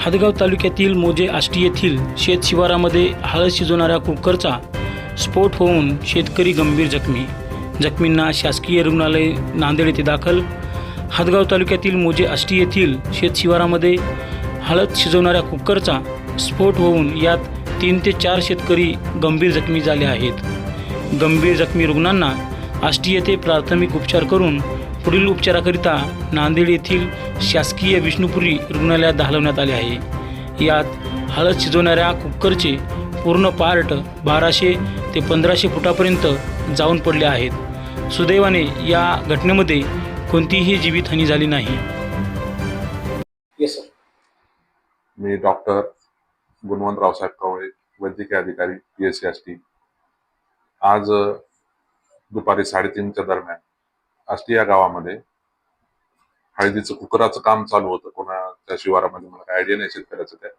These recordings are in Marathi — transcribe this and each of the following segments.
हदगाव तालुक्यातील मोजे आष्टी येथील शेत शिवारामध्ये हळद शिजवणाऱ्या कुकरचा स्फोट होऊन शेतकरी गंभीर जखमी. जखमींना शासकीय रुग्णालय नांदेड येथे दाखल. हदगाव तालुक्यातील मोजे आष्टी येथील शेत शिवारामध्ये हळद शिजवणाऱ्या कुकरचा स्फोट होऊन यात तीन ते चार शेतकरी गंभीर जखमी झाले आहेत. गंभीर जखमी रुग्णांना आष्टी येथे प्राथमिक उपचार करून पुढील उपचाराकरिता नांदेड येथील शासकीय विष्णुपुरी रुग्णालयात हलवण्यात आले आहे. यात हळद शिजवणाऱ्या कुकरचे पूर्ण पार्ट बाराशे ते पंधराशे फुटापर्यंत जाऊन पडले आहेत. सुदैवाने या घटनेमध्ये कोणतीही जीवितहानी झाली नाही. मी डॉक्टर गुणवंत रावसाहेब कवळे वैद्यकीय अधिकारी P S C S T आज दुपारी साडेतीनच्या दरम्यान आष्टी या गावामध्ये. हळदीचं कुकराचं काम चालू होतं. कोणाच्या शिवारामध्ये मला काय आयडिया नाही शेतकऱ्याचं त्या.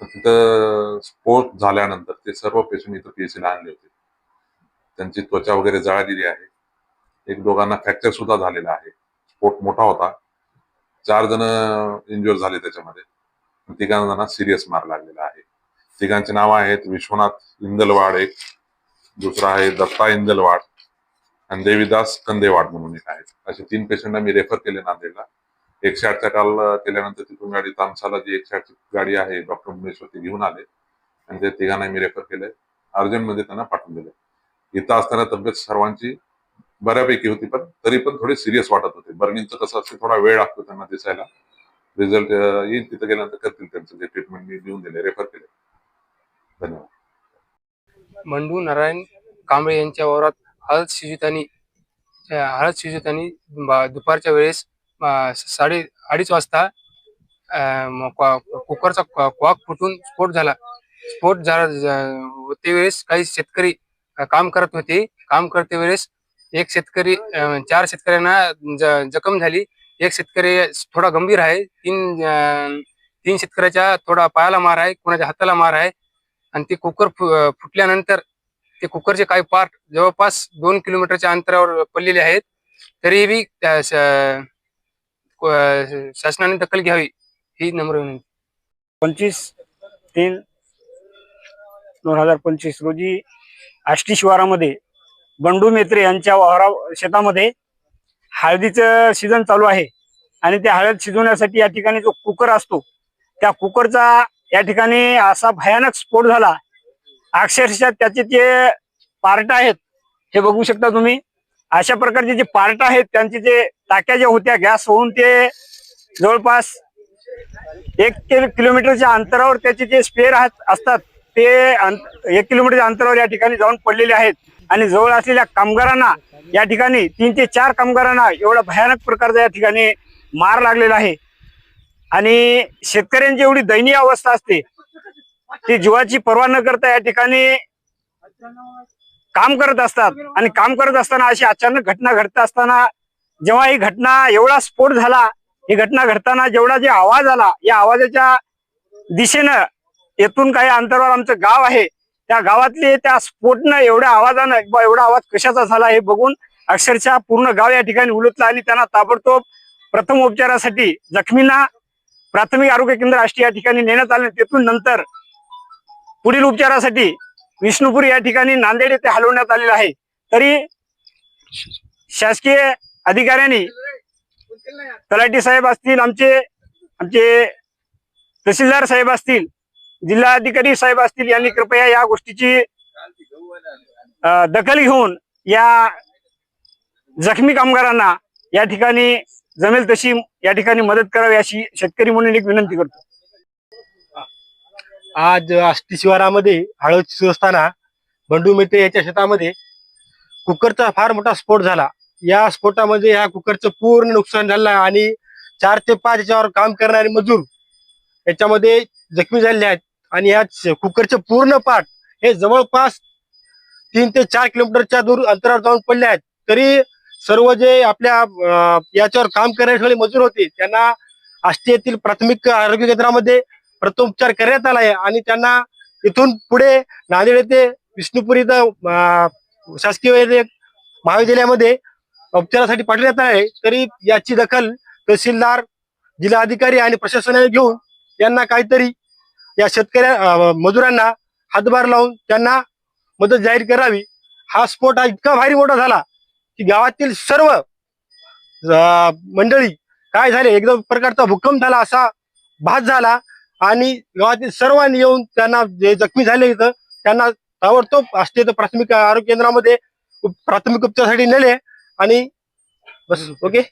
तर तिथं स्फोट झाल्यानंतर ते सर्व पेशंट इथं पी एस सीला आणले होते. त्यांची त्वचा वगैरे जळालेली आहे. एक दोघांना फ्रॅक्चर सुद्धा झालेला आहे. स्फोट मोठा होता. चार जण इंजुअर झाले त्याच्यामध्ये. तिघांना सिरियस मार लागलेला आहे. तिघांचे नावं आहेत विश्वनाथ इंदलवाड एक दुसरा आहे दत्ता इंदलवाड. आणि देवीदास कंदेवाड म्हणून एक आहेत. असे तीन पेशंटना मी रेफर केले नांदेडला. एकशे आठच्या काल केल्यानंतर तिथून गाडी तामसाला जी एकशे आठची गाडी आहे डॉक्टर मुनेश्वर ती घेऊन आले. आणि ते तिघांना मी रेफर केले. अर्जंटमध्ये त्यांना पाठवून दिले. इथं असताना तब्येत सर्वांची बऱ्यापैकी होती पण तरी पण थोडे सिरियस वाटत होते. बर्निंगचं कसं असते थोडा वेळ लागतो त्यांना दिसायला. रिझल्ट येईल तिथं गेल्यानंतर करतील त्यांचं जे ट्रीटमेंट मी देऊन दिले रेफर केले धन्यवाद. मंडू नारायण कांबळे यांच्या वावरात हळद शिजतानी हळद शिजतानी दुपारच्या वेळेस साडे अडीच वाजता कुकरचा क्वाक फुटून स्फोट झाला. स्फोट झाला ते वेळेस काही शेतकरी काम करत होते काम करते वेळेस एक शेतकरी चार शेतकऱ्यांना जखम झाली. एक शेतकरी थोडा गंभीर आहे. तीन तीन शेतकऱ्याच्या थोडा पायाला मार आहे कोणाच्या हाताला मार आहे. आणि ते कुकर फु- फुटल्यानंतर ते कुकरचे काही पार्ट जवळपास दोन किलोमीटरच्या अंतरावर पडलेले आहेत. तरीही शासनाने दखल घ्यावी ही नम्र विनंती. पंचवीस तीन दोन हजार पंचवीस रोजी आष्टी शिवारामध्ये बंडू मेत्रे यांच्या वावरा शेतामध्ये हळदीचं सीझन चालू आहे. आणि त्या हळद शिजवण्यासाठी या ठिकाणी जो कुकर असतो त्या कुकरचा या ठिकाणी असा भयानक स्फोट झाला अक्षरशः त्याचे जे पार्ट आहेत हे बघू शकता तुम्ही. अशा प्रकारचे जे पार्ट आहेत त्यांचे जे टाक्या ज्या होत्या गॅस होऊन ते जवळपास एक किलोमीटरच्या अंतरावर त्याचे जे स्पेअर असतात ते अंत- एक किलोमीटरच्या अंतरावर या ठिकाणी जाऊन पडलेले आहेत. आणि जवळ असलेल्या कामगारांना या ठिकाणी तीन ते चार कामगारांना एवढा भयानक प्रकारचा या ठिकाणी मार लागलेला आहे. आणि शेतकऱ्यांची एवढी दयनीय अवस्था असते ती जीवाची पर्वा न करता या ठिकाणी काम करत असतात. आणि काम करत असताना अशी अचानक घटना घडत असताना जेव्हा ही घटना एवढा स्फोट झाला ही घटना घडताना जेवढा जे आवाज आला या आवाजाच्या दिशेनं येथून काही अंतरावर आमचं गाव आहे. त्या गावातले त्या स्फोटनं एवढ्या आवाजानं एवढा आवाज कशाचा झाला हे बघून अक्षरशः पूर्ण गाव या ठिकाणी उलटलं आणि त्यांना ताबडतोब प्रथम उपचारासाठी जखमींना प्राथमिक आरोग्य केंद्र आष्टी या ठिकाणी नेण्यात आले. तेथून नंतर पुढील उपचारासाठी विष्णुपूर या ठिकाणी नांदेड येथे हलवण्यात आलेलं आहे. तरी शासकीय अधिकाऱ्यांनी तलाठी साहेब असतील आमचे आमचे तहसीलदार साहेब असतील जिल्हा अधिकारी साहेब असतील यांनी कृपया या गोष्टीची दखल घेऊन या जखमी कामगारांना या ठिकाणी जमेल तशी या ठिकाणी मदत करावी अशी शेतकरी म्हणून एक विनंती करतो. आज आष्टी शिवारामध्ये हळद सुरू असताना बंडू मेटे याच्या शेतामध्ये कुकरचा फार मोठा स्फोट झाला. या स्फोटामध्ये ह्या कुकरचं पूर्ण नुकसान झालं आणि चार ते पाच याच्यावर काम करणारे मजूर याच्यामध्ये जखमी झालेले आहेत आणि या कुकरचे पूर्ण पाठ हे जवळपास तीन ते चार किलोमीटरच्या दूर अंतरावर जाऊन पडले आहेत. तरी सर्व जे आपल्या याच्यावर काम करणारे मजूर होते त्यांना आष्टी येथील प्राथमिक आरोग्य केंद्रामध्ये प्रथमोपचार करण्यात आला आहे आणि त्यांना इथून पुढे नांदेड येथे विष्णुपुरी इथं शासकीय महाविद्यालयामध्ये उपचारासाठी पाठवण्यात आहे. तरी याची दखल तहसीलदार जिल्हाधिकारी आणि प्रशासनाने घेऊन यांना काहीतरी या शेतकऱ्या मजुरांना हातभार लावून त्यांना मदत जाहीर करावी. हा स्फोट हा इतका भारी मोठा झाला की गावातील सर्व मंडळी काय झाले? एकदम प्रकारचा भूकंप झाला असा भास झाला आणि गावातील सर्वांनी येऊन त्यांना जे जखमी झाले इथं त्यांना ताबडतोब आष्टीय प्राथमिक आरोग्य केंद्रामध्ये प्राथमिक उपचारासाठी नेले आणि बस. ओके?